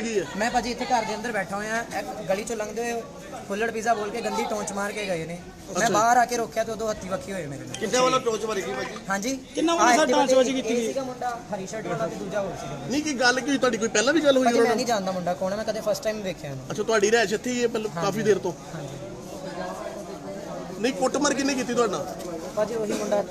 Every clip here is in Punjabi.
ਗਈ ਹੈ? ਮੈਂ ਭਾਜੀ ਇੱਥੇ ਘਰ ਦੇ ਅੰਦਰ ਬੈਠਾ ਹੋਇਆ ਇੱਕ ਗਲੀ ਚੋਂ ਲੰਘਦੇ ਹੋਏ ਫੁੱਲੜ ਪੀਜ਼ਾ ਬੋਲ ਕੇ ਗੰਦੀ ਟੋਂਚ ਮਾਰ ਕੇ ਗਏ ਨੇ। ਮੈਂ ਬਾਹਰ ਆ ਕੇ ਰੋਕਿਆ ਤੇ ਉਦੋਂ ਹੱਥੀ ਵੱਖੀ ਹੋਏ ਮੇਰੇ ਨਾਲ। ਕਿੰਨੇ ਵੱਲੋਂ ਟੋਚ ਮਾਰੀ ਗਈ ਭਾਜੀ? ਹਾਂਜੀ। ਕਿੰਨਾ ਵਾਲਾ ਸਰ ਟਾਂਚ ਵੱਜ ਕੀਤੀ ਇਹ ਸੀਗਾ ਮੁੰਡਾ ਹਰੀ ਸ਼ਰਟ ਵਾਲਾ ਤੇ ਦੂਜਾ ਹੋਰ ਸੀਗਾ। ਨਹੀਂ ਕੀ ਗੱਲ ਕੀ ਤੁਹਾਡੀ ਕੋਈ ਪਹਿਲਾਂ ਵੀ ਗੱਲ ਹੋਈ ਭਾਜੀ ਉਹਨਾਂ ਮੈਂ ਨਾਲ? ਨਹੀਂ ਜਾਣਦਾ ਮੁੰਡਾ ਕੌਣ ਹੈ ਮੈਂ ਕਦੇ ਫਸਟ ਟਾਈਮ ਵੇਖਿਆ ਇਹਨੂੰ। ਅੱਛਾ ਤੁਹਾਡੀ ਰਹਿਸ਼ ਇੱਥੇ ਹੀ ਹੈ ਪਹਿਲਾਂ ਕਾਫੀ ਦੇਰ ਤੋਂ? ਨਹੀਂ ਕੁੱਟਮਾਰ ਕਿੰਨੇ ਕੀਤੀ ਤੁਹਾਡਾ ਭਾਜੀ ਉਹੀ ਮੁੰਡਾ।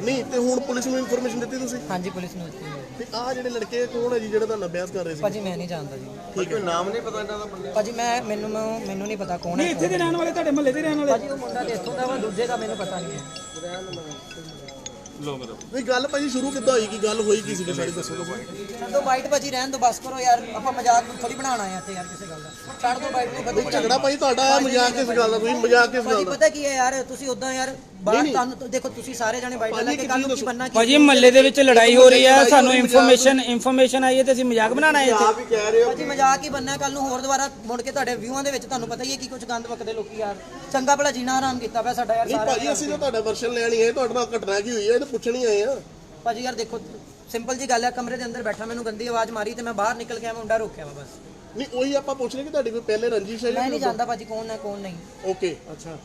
ਨਹੀਂ ਤੇ ਹੁਣ ਪੁਲਿਸ ਨੂੰ ਇਨਫੋਰਮੇਸ਼ਨ ਦਿੱਤੀ ਤੁਸੀਂ? ਹਾਂਜੀ ਪੁਲਿਸ ਨੂੰ ਦਿੱਤੀ ਹੈ। ਤੇ ਆਹ ਜਿਹੜੇ ਲੜਕੇ ਕੌਣ ਹੈ ਜੀ ਜਿਹੜੇ ਤੁਹਾਨੂੰ ਅਭਿਆਸ ਕਰ ਰਹੇ ਸੀ? ਭਾਜੀ ਮੈਂ ਨਹੀਂ ਜਾਣਦਾ ਜੀ। ਠੀਕ ਹੈ। ਨਾਮ ਨਹੀਂ ਪਤਾ ਇਹਨਾਂ ਦਾ ਭਾਜੀ ਮੈਂ ਮੈਨੂੰ ਮੈਨੂੰ ਨਹੀਂ ਪਤਾ ਕੌਣ ਹੈ ਇੱਥੇ ਦੇ ਰਹਿਣ ਵਾਲੇ ਤੁਹਾਡੇ ਮਹੱਲੇ ਦੇ ਰਹਿਣ ਵਾਲੇ। ਭਾਜੀ ਉਹ ਮੁੰਡਾ ਤੇ ਇੱਥੋਂ ਦਾ ਵਾ ਦੂਜੇ ਦਾ ਮੈਨੂੰ ਪਤਾ ਨਹੀਂ ਹੈ। ਨਹੀਂ ਗੱਲ ਭਾਜੀ ਸ਼ੁਰੂ ਕਿੱਦਾਂ ਹੋਈ? ਕੀ ਗੱਲ ਹੋਈ? ਕੀ ਸੀ? ਸਾਰੀ ਦੱਸੋ। ਤੁਸੀਂ ਛੱਡੋ ਬਾਈਟ ਭਾਜੀ ਰਹਿਣ ਦੋ ਬਸ ਕਰੋ ਯਾਰ। ਆਪਾਂ ਮਜ਼ਾਕ ਥੋੜੀ ਬਣਾਉਣਾ ਹੈ ਇੱਥੇ ਯਾਰ ਕਿਸੇ ਗੱਲ ਦਾ। ਛੱਡ ਦੋ ਬਾਈਟ ਨੂੰ ਪਤਾ ਝਗੜਾ ਭਾਜੀ ਤੁਹਾਡਾ ਆ ਮਜ਼ਾਕ ਕਿਸ ਗੱਲ ਦਾ? ਤੁਸੀਂ ਮਜ਼ਾਕ ਕਿਸ ਭਾਜੀ ਗੱਲ ਦਾ? ਪਤਾ ਕੀ ਹੈ ਯਾਰ ਤੁਸੀਂ ਉਦਾਂ ਯਾਰ ਬਾਹਰ ਤੁਹਾਨੂੰ ਤਾਂ ਦੇਖੋ ਤੁਸੀਂ ਸਾਰੇ ਜਾਣੇ ਬਾਈਟ ਲੈ ਕੇ ਕੱਲ ਨੂੰ ਕੀ ਬੰਨਾ ਕੀ ਭਾਜੀ ਮਹੱਲੇ ਦੇ ਵਿੱਚ ਲੜਾਈ ਹੋ ਰਹੀ ਹੈ ਸਾਨੂੰ ਇਨਫੋਰਮੇਸ਼ਨ ਇਨਫੋਰਮੇਸ਼ਨ ਆਈ ਹੈ ਤੇ ਅਸੀਂ ਮਜ਼ਾਕ ਬਣਾਉਣਾ ਹੈ ਇੱਥੇ। ਵੀ ਕਹਿ ਰਹੇ ਭਾਜੀ ਮਜ਼ਾਕ ਹੀ ਬੰਨਾ ਕੱਲ ਨੂੰ ਹੋਰ ਦੁਬਾਰਾ ਮੁੜ ਕੇ ਤੁਹਾਡੇ ਵਿਊਆਂ ਦੇ ਵਿੱਚ ਤੁਹਾਨੂੰ ਪਤਾ ਹੀ ਹੈ ਕੀ ਕੁਝ ਗੰਦ ਵਕਦੇ ਲੋਕੀ ਯਾਰ। ਚੰਗਾ ਭਲਾ ਜੀਣਾ ਆਰਾਮ ਕੀਤਾ ਪਿਆ ਸਾਡਾ ਯਾਰ ਨਹੀਂ ਸਾਰਾ ਭਾਜੀ ਅਸੀਂ ਤਾਂ ਤੁਹਾਡਾ ਵਰਸ਼ਨ ਲੈਣ ਹੀ ਆਏ ਤੁਹਾਡੇ ਨਾਲ ਘਟਨਾ ਕੀ ਹੋਈ ਹੈ ਇਹ ਤਾਂ ਪੁੱਛਣ ਹੀ ਆਏ ਆ। ਭਾਜੀ ਯਾਰ ਦੇਖੋ ਸਿੰਪਲ ਜੀ ਗੱਲ ਹੈ ਕਮਰੇ ਦੇ ਅੰਦਰ ਬੈਠਾ ਮੈਨੂੰ ਗੰਦੀ ਆਵਾਜ਼ ਮਾਰੀ ਤੇ ਮੈਂ ਬਾਹਰ ਨਿਕਲ ਕੇ ਆ ਮੁੰਡਾ ਰੋਕਿਆ ਵਾ ਬਸ। ਨਹੀਂ ਉਹੀ ਆਪਾਂ ਪੁੱਛ ਰਹੇ ਕਿ ਤੁਹਾਡੀ ਕੋਈ ਪਹਿਲੇ ਰੰਜਿਸ਼ ਹੈ ਮੈਂ ਨਹੀਂ ਜਾਣਦਾ ਭਾਜੀ ਕੌਣ ਹੈ ਕੌਣ ਨਹੀਂ। ਓਕੇ ਅੱਛਾ।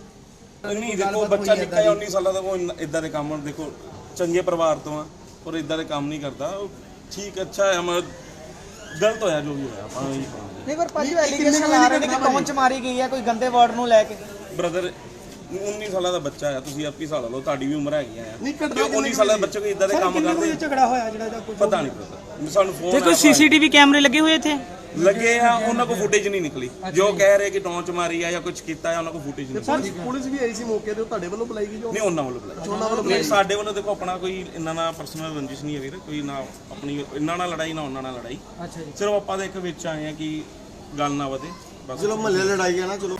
ਨਹੀਂ ਦੇਖੋ ਬੱਚਾ ਨਿੱਕਾ ਹੈ 19 ਸਾਲਾਂ ਦਾ ਉਹ ਇਦਾਂ ਦੇ ਕੰਮ ਦੇਖੋ ਚੰਗੇ ਪਰਿਵਾਰ ਤੋਂ ਆ ਔਰ ਇਦਾਂ ਦੇ ਕੰਮ ਨਹੀਂ ਕਰਦਾ। ਠੀਕ ਅੱਛਾ ਹੈ ਮੈਂ ਗਲਤ ਹੋਇਆ ਜੋ ਵੀ ਹੋਇਆ ਆਪਾਂ ਨਹੀਂ ਪਰ ਭਾਜੀ ਐਲੀਗੇਸ਼ਨ ਲਾ ਰਹੇ ਨੇ ਕਿ ਟੌਂਚ ਮਾਰੀ ਗਈ ਹੈ ਕੋਈ ਗੰਦੇ ਵਰਡ ਨੂੰ ਲੈ ਕੇ। ਬ੍ਰਦਰ 19 ਸਾਲਾਂ ਦਾ ਬੱਚਾ ਆ ਤੁਸੀਂ ਆਪੀ ਸਾਲ ਲਓ ਤੁਹਾਡੀ ਵੀ ਉਮਰ ਹੈਗੀ ਆ। ਨਹੀਂ ਤੇ ਘਟਨਾ 19 ਸਾਲਾਂ ਦੇ ਬੱਚੇ ਕੋਈ ਇਦਾਂ ਦੇ ਕੰਮ ਕਿੰਨੇ ਕਰਦੇ? ਕੋਈ ਝਗੜਾ ਹੋਇਆ ਜਿਹੜਾ ਜਾਂ ਕੁਝ ਪਤਾ ਨਹੀਂ ਪਤਾ ਸਾਨੂੰ ਤੇ ਫੋਨ ਕੋਈ ਸੀਸੀਟੀਵੀ ਕੈਮਰੇ ਲੱਗੇ ਹੋਏ ਇੱਥੇ। ਲੱਗੇ ਆ ਉਹਨਾਂ ਕੋਲ ਫੁਟੇਜ ਨਹੀਂ ਨਿਕਲੀ। ਜੋ ਕਹਿ ਰਹੇ ਕਿ ਟੌਂਚ ਮਾਰੀ ਆ ਜਾਂ ਕੁਝ ਕੀਤਾ ਆ ਉਹਨਾਂ ਕੋਲ ਫੁਟੇਜ ਨਹੀਂ ਸਰ ਪੁਲਿਸ ਵੀ ਆਈ ਸੀ ਮੌਕੇ ਤੇ ਉਹ ਤੁਹਾਡੇ ਵੱਲੋਂ ਬੁਲਾਈ ਗਈ ਜੋ? ਨਹੀਂ ਉਹਨਾਂ ਵੱਲੋਂ ਬੁਲਾਇਆ ਉਹਨਾਂ ਵੱਲੋਂ ਨਹੀਂ ਸਾਡੇ ਵੱਲੋਂ ਦੇਖੋ ਆਪਣਾ ਕੋਈ ਇੰਨਾ ਨਾ ਪਰਸਨਲ ਰੰਜਿਸ਼ ਨਹੀਂ ਹੈ ਵੀਰ ਕੋਈ ਨਾ ਆਪਣੀ ਇੰਨਾ ਨਾਲ ਲੜਾਈ ਨਾ ਉਹਨਾਂ ਨਾਲ ਲੜਾਈ। ਅੱਛਾ ਜੀ। ਸਿਰਫ ਆਪਾਂ ਦੇ ਇੱਕ ਵਿੱਚ ਆਏ ਆ ਕਿ ਗੱਲ ਨਾ ਵਧੇ ਬਸ। ਚਲੋ ਮਹੱਲੇ ਲੜਾਈ ਹੈ ਨਾ ਚਲੋ।